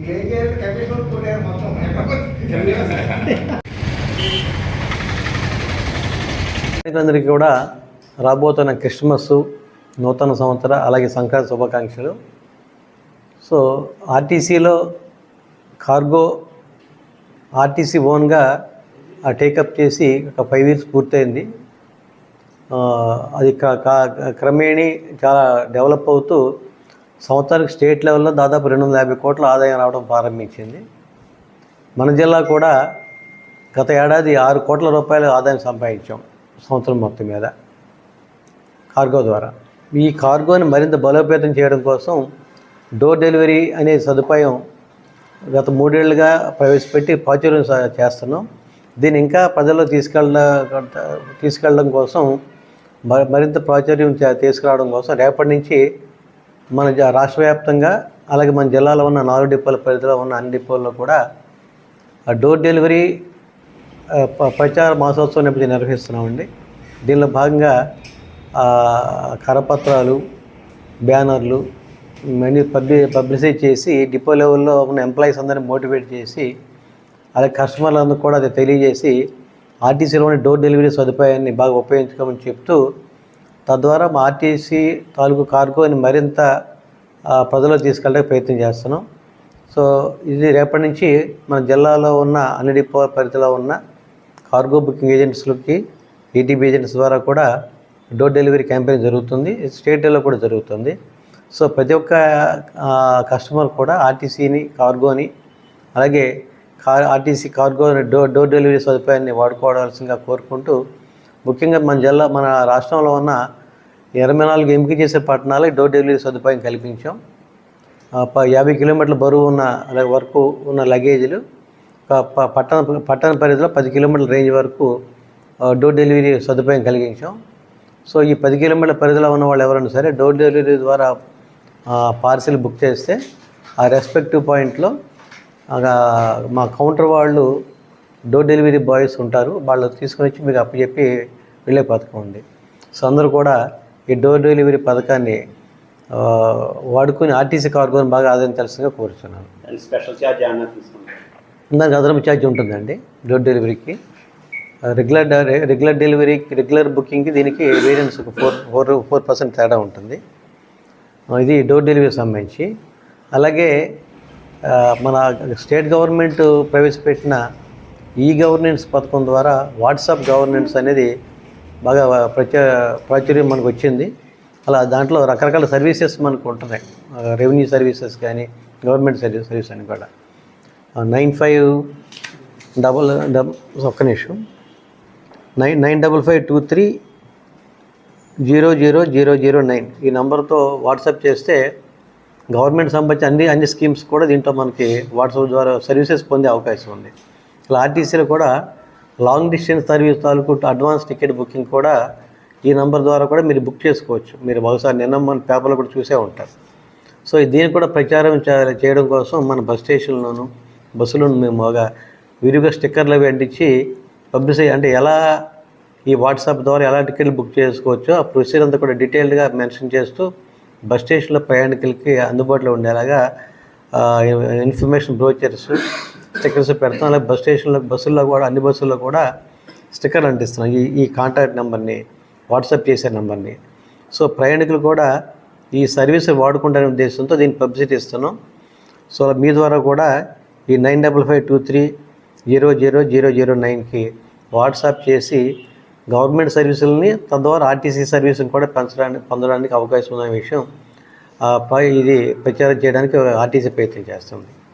ఏం చేయాలి కమిషన్ కొట్టారు మొత్తం అందరికీ కూడా రాబోతున్న క్రిస్మస్ నూతన సంవత్సర అలాగే సంక్రాంతి శుభాకాంక్షలు. సో ఆర్టీసీలో కార్గో ఆర్టీసీ ఓన్గా టేకప్ చేసి ఒక ఫైవ్ ఇయర్స్ పూర్తయింది. అది క- క- క్రమేణీ చాలా డెవలప్ అవుతూ సంవత్సరానికి స్టేట్ లెవెల్లో దాదాపు రెండు వందల యాభై కోట్ల ఆదాయం రావడం ప్రారంభించింది. మన జిల్లా కూడా గత ఏడాది ఆరు కోట్ల రూపాయల ఆదాయం సంపాదించాం సంవత్సరం మొత్తం మీద. కార్గో ద్వారా. ఈ కార్గోని మరింత బలోపేతం చేయడం కోసం డోర్ డెలివరీ అనే సదుపాయం గత మూడేళ్ళుగా ప్రవేశపెట్టి ప్రాచుర్యం చేస్తున్నాం. దీన్ని ఇంకా ప్రజల్లో తీసుకెళ్ళ తీసుకెళ్ళడం కోసం మ- మరింత ప్రాచుర్యం తీసుకురావడం కోసం రేపటి నుంచి మన రాష్ట్ర వ్యాప్తంగా అలాగే మన జిల్లాలో ఉన్న నాలుగు డిపోల పరిధిలో ఉన్న అన్ని డిపోల్లో కూడా ఆ డోర్ డెలివరీ ప్రచార మాసోత్సవం నేపథ్యం నిర్వహిస్తున్నామండి. దీనిలో భాగంగా కరపత్రాలు బ్యానర్లు మనీ పబ్లి పబ్లిసైజ్ చేసి డిపో లెవెల్లో ఉన్న ఎంప్లాయీస్ అందరినీ మోటివేట్ చేసి అలాగే కస్టమర్లందరూ కూడా అది తెలియజేసి ఆర్టీసీలోని డోర్ డెలివరీ సదుపాయాన్ని బాగా ఉపయోగించుకోమని చెప్తూ తద్వారా మా ఆర్టీసీ తాలూకు కార్గోని మరింత ప్రజల్లో తీసుకెళ్ళడానికి ప్రయత్నం చేస్తున్నాం. సో ఇది రేపటి నుంచి మన జిల్లాలో ఉన్న అన్ని డిపో పరిధిలో ఉన్న కార్గో బుకింగ్ ఏజెంట్స్లకి ఈటీబీ ఏజెంట్స్ ద్వారా కూడా డోర్ డెలివరీ క్యాంపెయిన్ జరుగుతుంది. స్టేట్లో కూడా జరుగుతుంది. సో ప్రతి ఒక్క కస్టమర్ కూడా ఆర్టీసీని కార్గోని అలాగే car RTC cargo door door delivery సదుపాయాన్ని వాడుకోవాల్సిందిగా కోరుకుంటూ ముఖ్యంగా మన జిల్లా మన రాష్ట్రంలో ఉన్న ఇరవై నాలుగు ఎంపిక చేసే పట్టణాలకు డోర్ డెలివరీ సదుపాయం కల్పించాం. ప- యాభై కిలోమీటర్ల బరువు ఉన్న వరకు ఉన్న లగేజీలు పట్టణ పట్టణ పరిధిలో పది కిలోమీటర్ల రేంజ్ వరకు డోర్ డెలివరీ సదుపాయం కలిగించాం. సో ఈ పది కిలోమీటర్ల పరిధిలో ఉన్న వాళ్ళు ఎవరైనా సరే డోర్ డెలివరీ ద్వారా పార్సిల్ బుక్ చేస్తే ఆ రెస్పెక్టివ్ పాయింట్లో మా కౌంటర్ వాళ్ళు డోర్ డెలివరీ బాయ్స్ ఉంటారు. వాళ్ళు తీసుకొని వచ్చి మీకు అప్పచెప్పి వెళ్ళే పథకం ఉంది. సో అందరూ కూడా ఈ డోర్ డెలివరీ పథకాన్ని వాడుకొని ఆర్టీసీ కార్గోని బాగా ఆదాయం తెలుసుగా కోరుతున్నాను స్పెషల్ ఛార్జ్ దానికి అదనపు ఛార్జ్ ఉంటుందండి డోర్ డెలివరీకి. రెగ్యులర్ రెగ్యులర్ డెలివరీకి రెగ్యులర్ బుకింగ్కి దీనికి వేరియన్స్ ఒక ఫోర్ ఫోర్ ఫోర్ పర్సెంట్ తేడా ఉంటుంది. ఇది డోర్ డెలివరీ సంబంధించి. అలాగే మన స్టేట్ గవర్నమెంట్ ప్రవేశపెట్టిన ఈ గవర్నెన్స్ పథకం ద్వారా వాట్సాప్ గవర్నెన్స్ అనేది బాగా ప్రచ ప్రాచుర్యం మనకు వచ్చింది. అలా దాంట్లో రకరకాల సర్వీసెస్ మనకు ఉంటున్నాయి. రెవెన్యూ సర్వీసెస్ కానీ గవర్నమెంట్ సర్వీస్ సర్వీస్ అని కూడా. నైన్ ఫైవ్ డబల్ డబల్ ఒక్క నిమిషం. Nine nine double five two three zero zero zero zero nine. ఈ నెంబర్తో వాట్సాప్ చేస్తే గవర్నమెంట్ సంబంధించి అన్ని అన్ని స్కీమ్స్ కూడా దీంట్లో మనకి వాట్సాప్ ద్వారా సర్వీసెస్ పొందే అవకాశం ఉంది. ఇలా ఆర్టీసీలో కూడా లాంగ్ డిస్టెన్స్ సర్వీస్ తాలూకు అడ్వాన్స్ టికెట్ బుకింగ్ కూడా ఈ నెంబర్ ద్వారా కూడా మీరు బుక్ చేసుకోవచ్చు. మీరు బహుశా నిన్న మన పేపర్లో కూడా చూసే ఉంటారు. సో దీన్ని కూడా ప్రచారం చేయడం కోసం మన బస్ స్టేషన్లోను బస్సులను మేము బాగా విరిగా స్టిక్కర్లు అవి అంటించి పబ్లిసై అంటే ఎలా ఈ వాట్సాప్ ద్వారా ఎలా టికెట్లు బుక్ చేసుకోవచ్చో ఆ ప్రొసీజర్ అంతా కూడా డీటెయిల్డ్గా మెన్షన్ చేస్తూ బస్ స్టేషన్లో ప్రయాణికులకి అందుబాటులో ఉండేలాగా ఇన్ఫర్మేషన్ బ్రోచర్స్ స్టిక్కర్స్ పెడతాం. అలాగే బస్ స్టేషన్లో బస్సుల్లో కూడా అన్ని బస్సుల్లో కూడా స్టిక్కర్లు అంటిస్తున్నాం. ఈ ఈ కాంటాక్ట్ నెంబర్ని వాట్సాప్ చేసే నెంబర్ని. సో ప్రయాణికులు కూడా ఈ సర్వీస్ వాడుకుంటానే ఉద్దేశంతో దీన్ని పబ్లిసిటీ ఇస్తున్నాం. సో మీ ద్వారా కూడా ఈ nine double five two three zero zero zero zero నైన్కి వాట్సాప్ చేసి గవర్నమెంట్ సర్వీసులని తద్వారా ఆర్టీసీ సర్వీసుని కూడా పెంచడానికి పొందడానికి అవకాశం ఉన్న విషయం పై ఇది ప్రచారం చేయడానికి ఆర్టీసీ ప్రయత్నం చేస్తుంది.